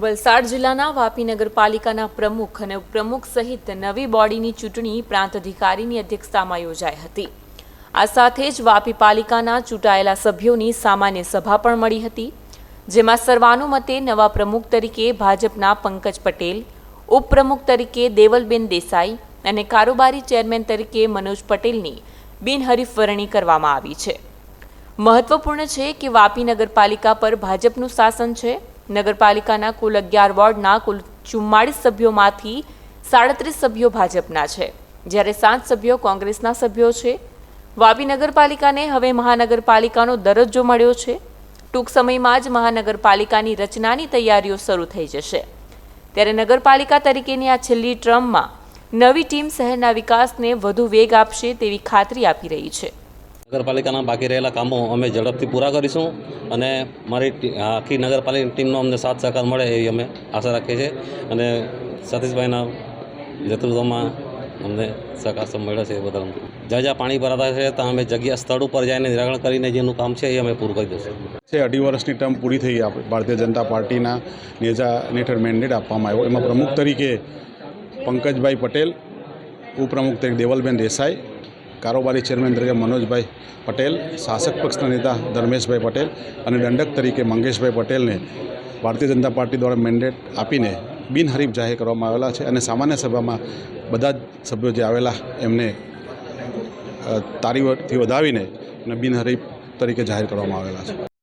વલસાડ જિલ્લાના વાપી નગરપાલિકાના પ્રમુખ અને ઉપપ્રમુખ સહિત નવી બોડીની ચૂંટણી પ્રાંત અધિકારીની અધ્યક્ષતામાં યોજાઈ હતી. આ સાથે જ વાપી પાલિકાના ચૂંટાયેલા સભ્યોની સામાન્ય સભા પણ મળી હતી. જેમાં સર્વાનુમતે નવા પ્રમુખ તરીકે ભાજપના પંકજ પટેલ, ઉપપ્રમુખ તરીકે દેવલબેન દેસાઈ અને કારોબારી ચેરમેન તરીકે મનોજ પટેલની બિનહરીફ વરણી કરવામાં આવી છે. મહત્વપૂર્ણ છે કે વાપી નગરપાલિકા પર ભાજપનું શાસન છે. નગરપાલિકાના કુલ અગિયાર વોર્ડના કુલ ચુમ્માળીસ સભ્યોમાંથી સાડત્રીસ સભ્યો ભાજપના છે. જ્યારે સાત સભ્યો કોંગ્રેસના સભ્યો છે. વાપી નગરપાલિકાને હવે મહાનગરપાલિકાનો દરજ્જો મળ્યો છે. ટૂંક સમયમાં જ મહાનગરપાલિકાની રચનાની તૈયારીઓ શરૂ થઈ જશે. ત્યારે નગરપાલિકા તરીકેની આ છેલ્લી ટ્રમમાં નવી ટીમ શહેરના વિકાસને વધુ વેગ આપશે તેવી ખાતરી આપી રહી છે. નગરપાલિકાના બાકી રહેલા કામો અમે ઝડપથી પૂરા કરીશું અને મારી આખી નગરપાલિકા ટીમનો અમને સાથ સહકાર મળે એવી અમે આશા રાખીએ છીએ. અને સતીશભાઈના નેતૃત્વમાં અમને સહકાર મળ્યો છે એ બદલ જ્યાં જ્યાં પાણી ભરાતા છે, ત્યાં અમે જગ્યા સ્થળ ઉપર જઈને નિરાકરણ કરીને જેનું કામ છે એ અમે પૂરું કરી દઈશું. છે, અઢી વર્ષની ટર્મ પૂરી થઈ ભારતીય જનતા પાર્ટીના નેજા હેઠળ મેન્ડેટ આપવામાં આવ્યો. એમાં પ્રમુખ તરીકે પંકજભાઈ પટેલ, ઉપપ્રમુખ તરીકે દેવલબેન દેસાઈ કારોબારી ચેરમેન તરીકે મનોજભાઈ પટેલ, શાસક પક્ષના નેતા ધર્મેશભાઈ પટેલ અને દંડક તરીકે મંગેશભાઈ પટેલને ભારતીય જનતા પાર્ટી દ્વારા મેન્ડેટ આપીને બિનહરીફ જાહેર કરવામાં આવેલા છે અને સામાન્ય સભામાં બધા જ સભ્યો જે આવેલા એમને તારીવથી વધાવીને અને બિનહરીફ તરીકે જાહેર કરવામાં આવેલા છે.